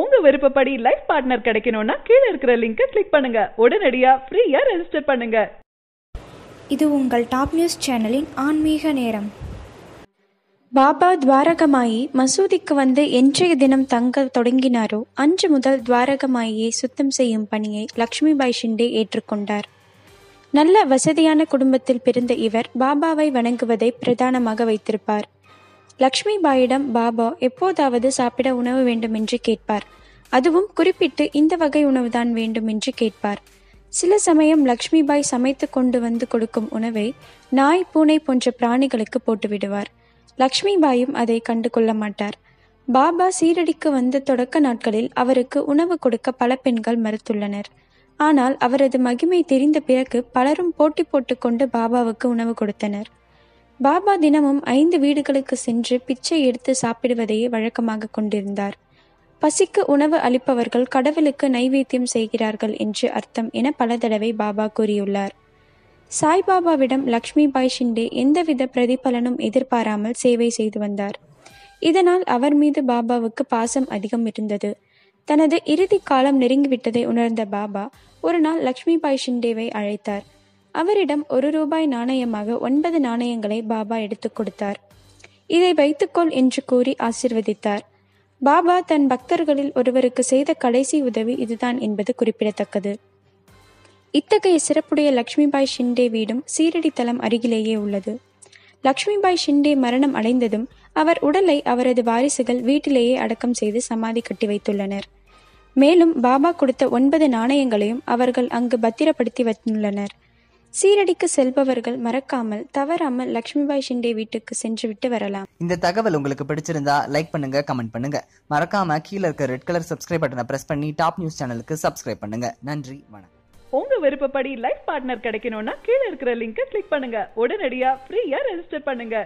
உங்க விருப்பப்படி life partner கிடைக்கணும்னா கீழே இருக்கிற லிங்கை கிளிக் பண்ணுங்க. உடனடியா ஃப்ரீயா ரெஜிஸ்டர் பண்ணுங்க. இது உங்கள் டாப் நியூஸ் சேனலின் ஆன்மீக நேரம். பாபா துவாரகமாயி மசூதிக்கு வந்து என்றைய தினம் தங்க தொடங்கினாரோ அன்று முதல் துவாரகமாயியை சுத்தம் செய்யும் பணியை லக்ஷ்மிபாய் ஷிண்டே ஏற்றுக்கொண்டார். நல்ல வசதியான குடும்பத்தில் பிறந்த இவர் பாபாவை வணங்குவதை பிரதானமாக வைத்திருப்பார். லக்ஷ்மிபாயிடம் பாபா எப்போதாவது சாப்பிட உணவு வேண்டும் என்று கேட்பார். அதுவும் குறிப்பிட்டு இந்த வகை உணவுதான் வேண்டும் என்று கேட்பார். சில சமயம் லக்ஷ்மிபாய் சமைத்து கொண்டு வந்து கொடுக்கும் உணவை நாய் பூனை போன்ற பிராணிகளுக்கு போட்டுவிடுவார். லக்ஷ்மி லக்ஷ்மிபாயும் அதை கண்டு கொள்ள மாட்டார். பாபா சீரடிக்கு வந்த தொடக்க நாட்களில் அவருக்கு உணவு கொடுக்க பல பெண்கள் மறுத்துள்ளனர். ஆனால் அவரது மகிமை தெரிந்த பிறகு பலரும் போட்டி போட்டுக்கொண்டு பாபாவுக்கு உணவு கொடுத்தனர். பாபா தினமும் ஐந்து வீடுகளுக்கு சென்று பிச்சை எடுத்து சாப்பிடுவதையே வழக்கமாக கொண்டிருந்தார். பசிக்கு உணவு அளிப்பவர்கள் கடவுளுக்கு நைவேத்தியம் செய்கிறார்கள் என்று அர்த்தம் என பல தடவை பாபா கூறியுள்ளார். சாய்பாபாவிடம் லக்ஷ்மிபாய் ஷிண்டே எந்தவித பிரதிபலனும் எதிர்பாராமல் சேவை செய்து வந்தார். இதனால் அவர் மீது பாபாவுக்கு பாசம் அதிகம் இருந்தது. தனது இறுதி காலம் நெருங்கிவிட்டதை உணர்ந்த பாபா ஒரு நாள் லக்ஷ்மி பாய் ஷிண்டேவை அழைத்தார். அவரிடம் ஒரு ரூபாய் நாணயமாக ஒன்பது நாணயங்களை பாபா எடுத்துக் கொடுத்தார். இதை வைத்துக்கொள் என்று கூறி ஆசிர்வதித்தார். பாபா தன் பக்தர்களில் ஒருவருக்கு செய்த கடைசி உதவி இதுதான் என்பது குறிப்பிடத்தக்கது. இத்தகைய சிறப்புடைய லக்ஷ்மிபாய் ஷிண்டே வீடும் சீரடி தலம் அருகிலேயே உள்ளது. லக்ஷ்மிபாய் ஷிண்டே மரணம் அடைந்ததும் அவர் உடலை அவரது வாரிசுகள் வீட்டிலேயே அடக்கம் செய்து சமாதி கட்டி வைத்துள்ளனர். மேலும் பாபா கொடுத்த ஒன்பது நாணயங்களையும் அவர்கள் அங்கு பத்திரப்படுத்தி வைத்துள்ளனர். சீரடிக்கு செல்பவர்கள் மறக்காமல் தவறாமல் லக்ஷ்மிபாய் ஷிண்டே வீட்டுக்கு சென்றுவிட்டு வரலாம். இந்த தகவல் உங்களுக்கு பிடிச்சிருந்தா லைக் பண்ணுங்க கமெண்ட் பண்ணுங்க. மறக்காம கீழே இருக்க ரெட் கலர் சப்ஸ்கிரைப் பட்டனை பிரஸ் பண்ணி டாப் நியூஸ் சேனலுக்கு சப்ஸ்கிரைப் பண்ணுங்க. நன்றி வணக்கம். உங்க விருப்பப்படி லைஃப் பார்ட்னர் கிடைக்கணும்னா கீழே இருக்கிற லிங்கை கிளிக் பண்ணுங்க. உடனடியா ஃப்ரீயா ரெஜிஸ்டர் பண்ணுங்க.